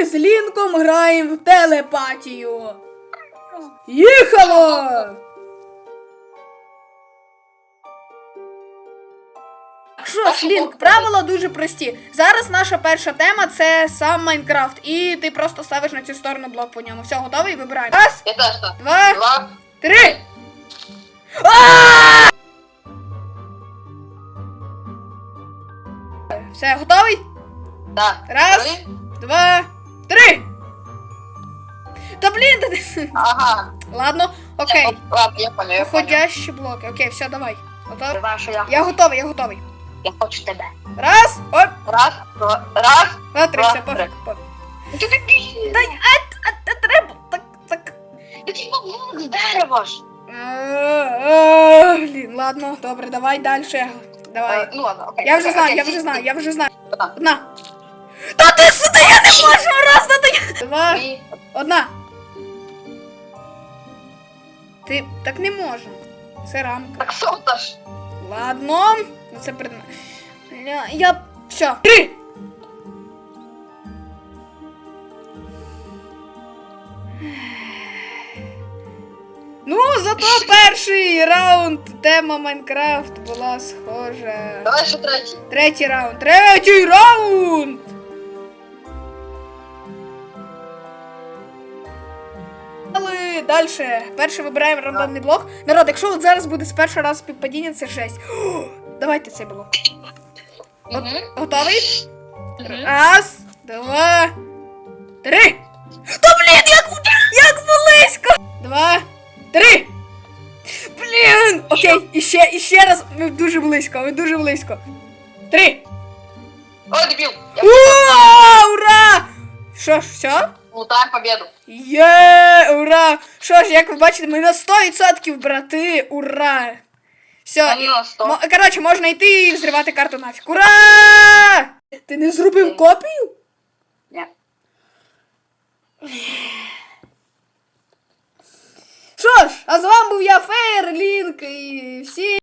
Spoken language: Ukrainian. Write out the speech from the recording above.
ми з Лінком граємо в телепатію. Їхало! Що ж, Лінк, правила дуже прості. Зараз наша перша тема це сам Майнкрафт. І ти просто ставиш на цю сторону блок по ньому. Все, готовий? Вибираємо. Раз, Я теж так. два, Два. три. А! Все, готовий? Так. Раз. Три. Два, три. Та блін, та ти- Ага. Ладно, окей. Я- Ладно, я понял, я понял. Блоки. Окей, все, давай. Ти знаєш, що я, Я готовий, я готовий. я хочу тебе. Раз, оп, Раз, два, раз. два, три, Два, все, пофіг, три. пофіг. Ну Ти дебіль. Та й- а, а, а, треба, так, так. Ти типа блок з дерева ж. Е, Блін, ладно, добре, давай далі. Е, Давай. Ну ладно, окей. Я вже окей, знаю, окей, я вже знаю, я вже знаю. Одна. Та ти сюди, я не можу, раз, та ти. Два, одна. Ти так не можемо. Це рамка. Так сота ж. Ладно, ну це пред... Я, я... Все. Три! Ну, зато перший раунд тема Майнкрафт була схожа. Давай ще третій. Третій раунд. Третій раунд! Далі. Перше вибираємо рандомний блок. Народ, якщо от зараз буде з першого разу співпадіння, це жесть. О, давайте цей блок. От- Готовий? Раз, два, три. Та блін, як, як близько! Два, три. Блін! Окей, іще, іще раз. Ми дуже близько, ми дуже близько. Три. Ой, дебіл. Ура! Ура! Що ж, все? лутаємо победу. Є! Ура! Що ж, як ви бачите, ми на 100% брати! Ура! Все, Та ні, на 100. Мо- коротше, можна йти і взривати карту нафіг. Ура! Ти не зробив копію? Ні. Що ж, а з вами був я, Фейер, Лінк і всі